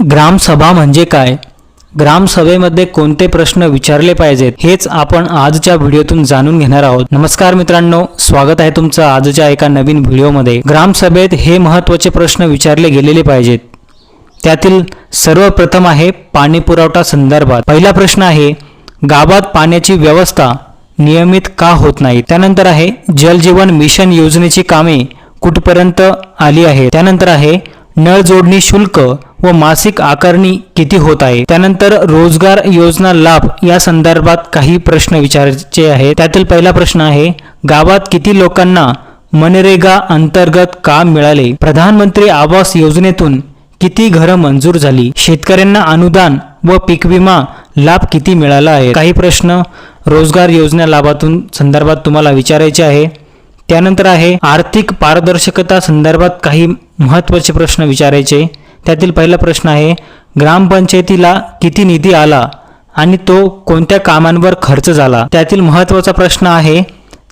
ग्रामसभा म्हणजे काय? ग्रामसभेमध्ये कोणते प्रश्न विचारले पाहिजेत हेच आपण आजच्या व्हिडिओतून जाणून घेणार आहोत. नमस्कार मित्रांनो स्वागत आहे तुमचं आजच्या एका नवीन व्हिडिओमध्ये. ग्रामसभेत हे महत्त्वाचे प्रश्न विचारले गेलेले पाहिजेत. त्यातील सर्वप्रथम आहे पाणी पुरवठा संदर्भात. पहिला प्रश्न आहे गावात पाण्याची व्यवस्था नियमित का होत नाही? त्यानंतर आहे जलजीवन मिशन योजनेची कामे कुठपर्यंत आली आहे त्यानंतर आहे नळ जोडणी शुल्क व मासिक आकारणी किती होत आहे? त्यानंतर रोजगार योजना लाभ या संदर्भात काही प्रश्न विचारायचे आहे त्यातील पहिला प्रश्न आहे गावात किती लोकांना मनरेगा अंतर्गत काम मिळाले? प्रधानमंत्री आवास योजनेतून किती घरं मंजूर झाली? शेतकऱ्यांना अनुदान व पीक विमा लाभ किती मिळाला आहे? काही प्रश्न रोजगार योजना लाभातून संदर्भात तुम्हाला विचारायचे आहे. त्यानंतर आहे आर्थिक पारदर्शकता संदर्भात काही महत्त्वाचे प्रश्न विचारायचे. त्यातील पहिला प्रश्न आहे ग्रामपंचायतीला किती निधी आला आणि तो कोणत्या कामांवर खर्च झाला? त्यातील महत्त्वाचा प्रश्न आहे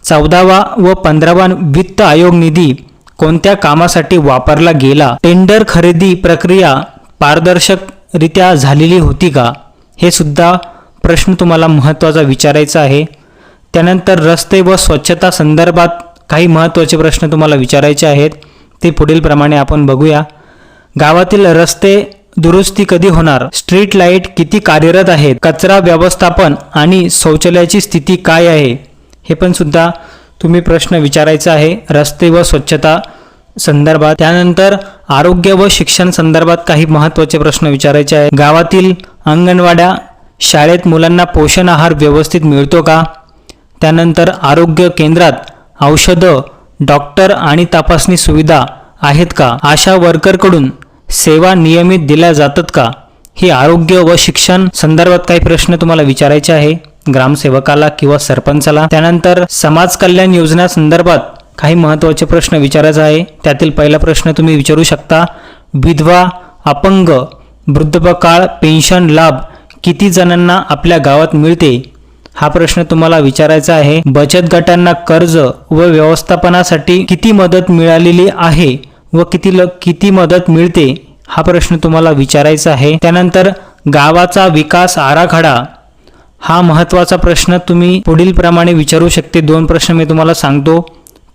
चौदावा व पंधरावा वित्त आयोग निधी कोणत्या कामासाठी वापरला गेला? टेंडर खरेदी प्रक्रिया पारदर्शकरित्या झालेली होती का? हे सुद्धा प्रश्न तुम्हाला महत्त्वाचा विचारायचा आहे. त्यानंतर रस्ते व स्वच्छता संदर्भात काही महत्त्वाचे प्रश्न तुम्हाला विचारायचे आहेत. ते पुढीलप्रमाणे आपण बघूया. गावातील रस्ते दुरुस्ती कधी होणार? स्ट्रीट लाइट किती कार्यरत आहेत कचरा व्यवस्थापन आणि शौचालयाची स्थिती काय आहे? हे पण सुद्धा तुम्ही प्रश्न विचारायचा आहे. रस्ते व स्वच्छता संदर्भात. त्यानंतर आरोग्य व शिक्षण संदर्भात काही महत्त्वाचे प्रश्न विचारायचे आहे गावातील अंगणवाड्या शाळेत मुलांना पोषण आहार व्यवस्थित मिळतो का? त्यानंतर आरोग्य केंद्रात औषधं डॉक्टर आणि तपासणी सुविधा आहेत का? आशा वर्करकडून सेवा नियमित दिल्या जातात का? हे आरोग्य व शिक्षण संदर्भात काही प्रश्न तुम्हाला विचारायचे आहे. ग्रामसेवकाला किंवा सरपंचाला. त्यानंतर समाज कल्याण योजना संदर्भात काही महत्त्वाचे प्रश्न विचारायचा आहे. त्यातील पहिला प्रश्न तुम्ही विचारू शकता. विधवा अपंग वृद्धपकाळ पेन्शन लाभ किती जणांना आपल्या गावात मिळते? हा प्रश्न तुम्हाला विचारायचा आहे. बचत गटांना कर्ज व व्यवस्थापनासाठी किती मदत मिळालेली आहे? व किती ल किती मदत मिळते हा प्रश्न तुम्हाला विचारायचा आहे. त्यानंतर गावाचा विकास आराखडा. हा महत्त्वाचा प्रश्न तुम्ही पुढील प्रमाणे विचारू शकते. दोन प्रश्न मी तुम्हाला सांगतो.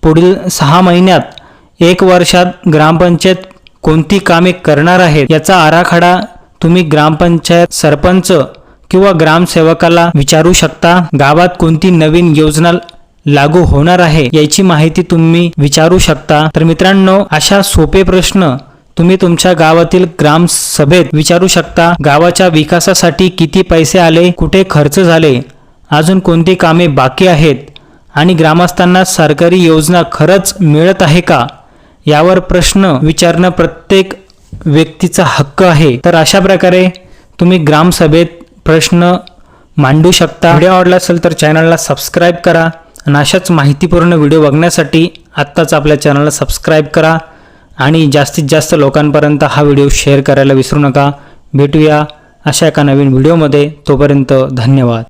पुढील सहा महिन्यात एक वर्षात ग्रामपंचायत कोणती कामे करणार आहेत याचा आराखडा तुम्ही ग्रामपंचायत सरपंच किंवा ग्रामसेवकाला विचारू शकता. गावात कोणती नवीन योजना लागू होणार आहे याची माहिती तुम्ही विचारू शकता. तर मित्रांनो अशा सोपे प्रश्न तुम्ही तुमच्या गावातील ग्रामसभेत विचारू शकता. गावाच्या विकासासाठी किती पैसे आले कुठे खर्च झाले अजून कोणती कामे बाकी आहेत आणि ग्रामस्थांना सरकारी योजना खरंच मिळत आहे का यावर प्रश्न विचारणं प्रत्येक व्यक्तीचा हक्क आहे. तर अशा प्रकारे तुम्ही ग्रामसभेत प्रश्न मांडू शकता. व्हिडिओ आवडला असेल तर चॅनलला सबस्क्राईब करा. आणि अशाच माहितीपूर्ण व्हिडिओ बघण्यासाठी आत्ताच आपल्या चॅनलला सबस्क्राईब करा आणि जास्तीत जास्त लोकांपर्यंत हा व्हिडिओ शेअर करायला विसरू नका. भेटूया अशा एका नवीन व्हिडिओमध्ये. तोपर्यंत धन्यवाद.